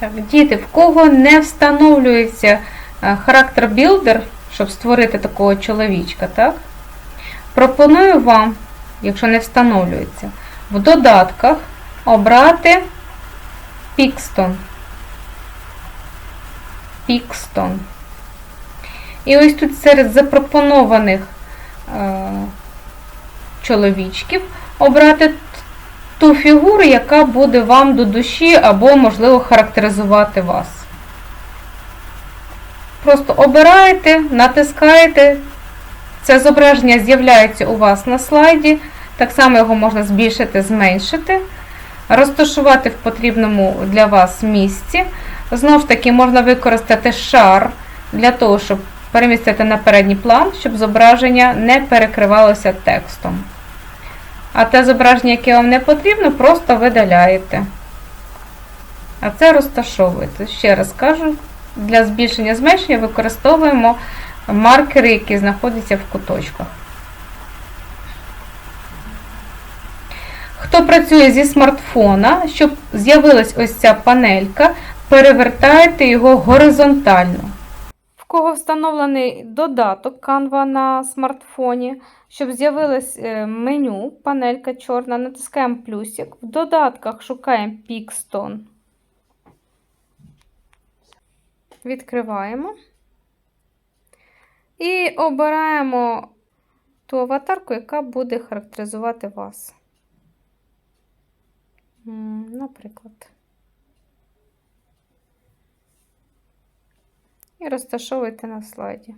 Так, діти, в кого не встановлюється е, характер білдер, щоб створити такого чоловічка, так? Пропоную вам, якщо не встановлюється, в додатках обрати Pixton. Pixton. І ось тут серед запропонованих е, чоловічків обрати ту фігуру, яка буде вам до душі або, можливо, характеризувати вас. Просто обираєте, натискаєте. Це зображення з'являється у вас на слайді. Так само його можна збільшити, зменшити, розташувати в потрібному для вас місці. Знову ж таки, можна використати шар для того, щоб перемістити на передній план, щоб зображення не перекривалося текстом. А те зображення, яке вам не потрібно, просто видаляєте. А це розташовуєте. Ще раз кажу, для збільшення зменшення використовуємо маркери, які знаходяться в куточках. Хто працює зі смартфона, щоб з'явилась ось ця панелька, перевертаєте його горизонтально. Кого встановлений додаток Canva на смартфоні, щоб з'явилось е, меню, панелька чорна, натискаємо плюсик. В додатках шукаємо Pixton. Відкриваємо. І обираємо ту аватарку, яка буде характеризувати вас. Наприклад. Розташовуйте на слайді.